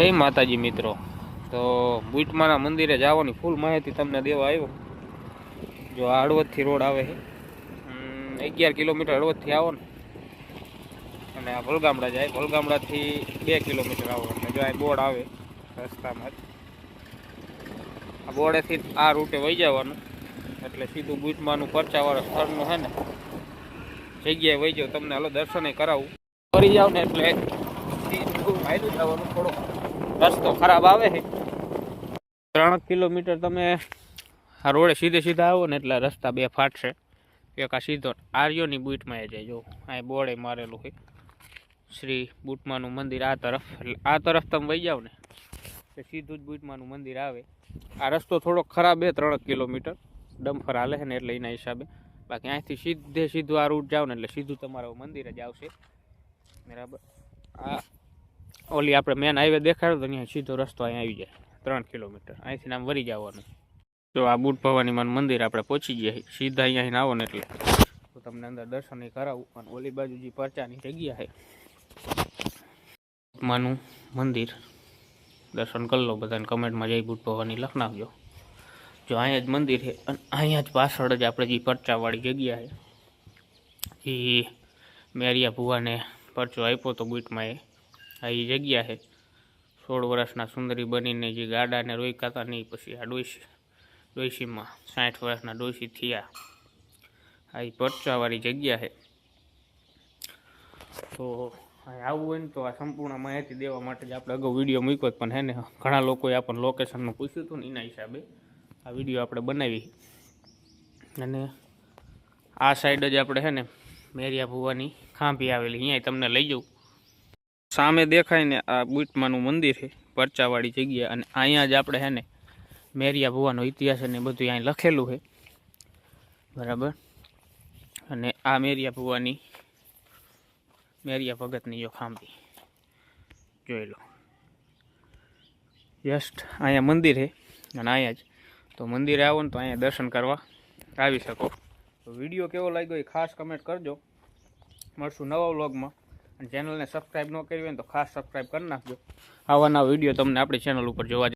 જય માતાજી મિત્રો. તો બુટમાના મંદિરે જવાની ફૂલ માહિતી તમને દેવા આવ્યો. જો આ હળવદથી રોડ આવે છે. અગિયાર કિલોમીટર હળવદથી આવો ને. અને આ ભલગામડા જાય. ભલગામડાથી બે કિલોમીટર આવો. એટલે જો આ બોર્ડ આવે રસ્તામાં આ બોર્ડેથી આ રૂટે વહી જવાનું. એટલે સીધું બુટમાનું પરચાવાળા સ્થળનું છે ને. જગ્યાએ વહી જાવ તમને હાલો દર્શને કરાવું. ફરી જાવ ને એટલે સીધું જવાનું થોડો રસ્તો ખરાબ આવે છે. ત્રણ કિલોમીટર તમે આ રોડે સીધે સીધા આવો ને એટલે રસ્તા બે ફાટશે. એક આ સીધો આર્યોની બુટમાં એ જાય જો અહીં બોર્ડે મારેલું છે. શ્રી બુટમાનું મંદિર આ તરફ એટલે આ તરફ તમે વહી જાઓ ને તો સીધું જ બુટમાનું મંદિર આવે. આ રસ્તો થોડો ખરાબ છે, ત્રણ કિલોમીટર. ડમ્ફર હાલે છે ને એટલે એના હિસાબે. બાકી અહીંથી સીધે સીધું આ રૂટ જાઓ ને એટલે સીધું તમારું મંદિર જ આવશે. બરાબર? આ ઓલી આપણે મેન હાઈવે દેખાડો તો અહીંયા સીધો રસ્તો અહીંયા આવી જાય, ત્રણ કિલોમીટર. અહીંથી આમ વરી જવાનું. જો આ બુટ ભવાની માનું મંદિર આપણે પહોંચી ગયા સીધા અહીંયા આવો ને એટલે. તો તમને અંદર દર્શન કરાવું, અને ઓલી બાજુ જે પરચાની જગ્યા છે માનું મંદિર. દર્શન કરી લો બધાને, કમેન્ટમાં જય બુટ ભવાની લખનાવજો. જો અહીંયા જ મંદિર છે અને અહીંયા જ પાછળ જ આપણે જે પરચાવાળી જગ્યા છે એ મેરિયા ભુવાને પરચો આપ્યો તો બુટમાં એ. આ એ જગ્યા છે. સોળ વર્ષના સુંદરી બનીને જે ગાડાને રોક્યા હતા નહીં પછી આ ડોસી ડોસીમાં સાઠ વર્ષના ડોસી થયા. આ એ પરચાવાળી જગ્યા છે. તો આવું હોય ને તો આ સંપૂર્ણ માહિતી દેવા માટે જ આપણે અગાઉ વીડિયો મૂક્યો પણ હે ને, ઘણા લોકોએ આપણને લોકેશનનું પૂછ્યું હતું ને એના હિસાબે આ વીડિયો આપણે બનાવી. અને આ સાઈડ જ આપણે છે ને, મેરિયા ભુવાની ખાંભી આવેલી અહીંયા તમને લઈ જાઉં. સામે દેખાય ને આ બુટમાનું મંદિર છે, પરચાવાળી જગ્યા, અને અહીંયા જ આપણે છે ને મેરિયા ભુવાનો ઇતિહાસ અને બધું અહીં લખેલું છે. બરાબર? અને આ મેરિયા ભુવાની, મેરિયા ભગતની જો ખાંભી. જોઈ લો. જસ્ટ અહીંયા મંદિર છે, અને અહીંયા જ. તો મંદિરે આવો ને તો અહીંયા દર્શન કરવા આવી શકો. વીડિયો કેવો લાગ્યો એ ખાસ કમેન્ટ કરજો. મળશું નવા વ્લોગમાં. અને ચેનલને સબસ્ક્રાઈબ ન કરી હોય તો ખાસ સબસ્ક્રાઈબ કરી નાખજો. આવાના વીડિયો તમને આપણી ચેનલ ઉપર જોવા